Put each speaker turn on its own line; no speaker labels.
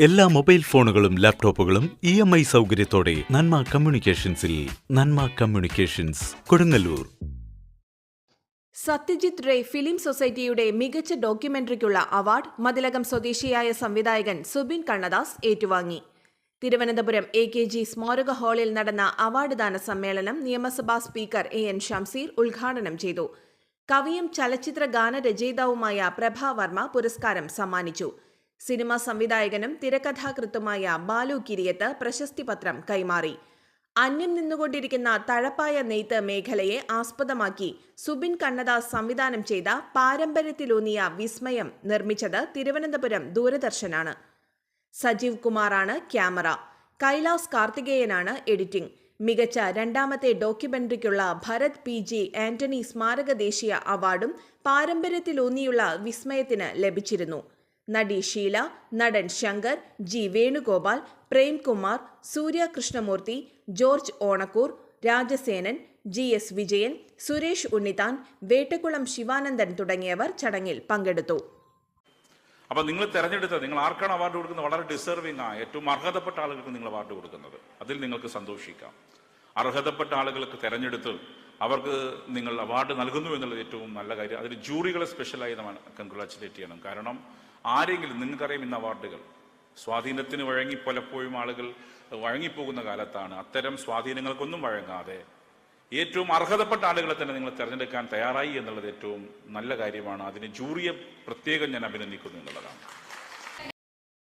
എല്ലാ മൊബൈൽ ഫോണുകളും ലാപ്ടോപ്പുകളും ഇ എം ഐ സൗകര്യത്തോടെ നന്മ കമ്മ്യൂണിക്കേഷൻസിൽ നന്മ കമ്മ്യൂണിക്കേഷൻസ് കൊടുങ്ങല്ലൂർ.
സത്യജിത് റേ ഫിലിം സൊസൈറ്റിയുടെ മികച്ച ഡോക്യുമെന്ററിക്കുള്ള അവാർഡ് മതിലകം സ്വദേശിയായ സംവിധായകൻ സുബിൻ കണ്ണദാസ് ഏറ്റുവാങ്ങി. തിരുവനന്തപുരം എ കെ ജി സ്മാരക ഹാളിൽ നടന്ന അവാർഡ് ദാന സമ്മേളനം നിയമസഭാ സ്പീക്കർ എ എൻ ഷംസീർ ഉദ്ഘാടനം ചെയ്തു. കവിയും ചലച്ചിത്ര ഗാനരചയിതാവുമായ പ്രഭാ വർമ്മ പുരസ്കാരം സമ്മാനിച്ചു. സിനിമാ സംവിധായകനും തിരക്കഥാകൃത്തുമായ ബാലു കിരിയത്ത് പ്രശസ്തി പത്രം കൈമാറി. അന്യം നിന്നുകൊണ്ടിരിക്കുന്ന തഴപ്പായ നെയ്ത്ത് മേഖലയെ ആസ്പദമാക്കി സുബിൻ കണ്ണദാസ് സംവിധാനം ചെയ്ത പാരമ്പര്യത്തിലൂന്നിയ വിസ്മയം നിർമ്മിച്ചത് തിരുവനന്തപുരം ദൂരദർശനാണ്. സജീവ് കുമാറാണ് ക്യാമറ. കൈലാസ് കാർത്തികേയനാണ് എഡിറ്റിംഗ്. മികച്ച രണ്ടാമത്തെ ഡോക്യുമെന്ററിക്കുള്ള ഭരത് പി ജി ആന്റണി സ്മാരക ദേശീയ അവാർഡും പാരമ്പര്യത്തിലൂന്നിയുള്ള വിസ്മയത്തിന് ലഭിച്ചിരുന്നു. നടി ഷീല നടൻ Shankar G Venugopal Premkumar Surya Krishnamoorthy George Onakkoor Rajasenan G S Vijayan Suresh Unnithan Vettakkulam Sivanandan തുടങ്ങിയവർ ചടങ്ങിൽ പങ്കെടുത്തു.
അപ്പോൾ നിങ്ങൾ തിരഞ്ഞെടുത്തത് നിങ്ങൾ ആർക്കാണ് അവാർഡ് കൊടുക്കുന്നത്? വളരെ ഡിസേർവിംഗ് ആ ഏറ്റവും അർഹതപ്പെട്ട ആളുകൾക്ക് നിങ്ങൾ അവാർഡ് കൊടുക്കുന്നത്. അതിൽ നിങ്ങൾക്ക് സന്തോഷിക്കാം. അർഹതപ്പെട്ട ആളുകൾക്ക് തിരഞ്ഞെടുത്ത് അവർക്ക് നിങ്ങൾ അവാർഡ് നൽകുന്നു എന്നുള്ളത് ഏറ്റവും നല്ല കാര്യം. അതിൽ ജൂറികളെ സ്പെഷ്യലായി നമ്മൾ കൺഗ്രാച്ചുലേറ്റ് ചെയ്യണം. കാരണം ആരെങ്കിലും നിങ്ങൾക്കറിയാം ഇന്ന് അവാർഡുകൾ. സ്വാധീനത്തിന് വഴങ്ങി പലപ്പോഴും ആളുകൾ വഴങ്ങിപ്പോകുന്ന കാലത്താണ്. അത്തരം സ്വാധീനങ്ങൾക്കൊന്നും വഴങ്ങാതെ. ഏറ്റവും അർഹതപ്പെട്ട ആളുകളെ തന്നെ നിങ്ങൾ തിരഞ്ഞെടുക്കാൻ തയ്യാറായി എന്നുള്ളത് ഏറ്റവും നല്ല കാര്യമാണ്. അതിന് ജൂറിയെ പ്രത്യേകം ഞാൻ അഭിനന്ദിക്കുന്നു എന്നുള്ളതാണ്.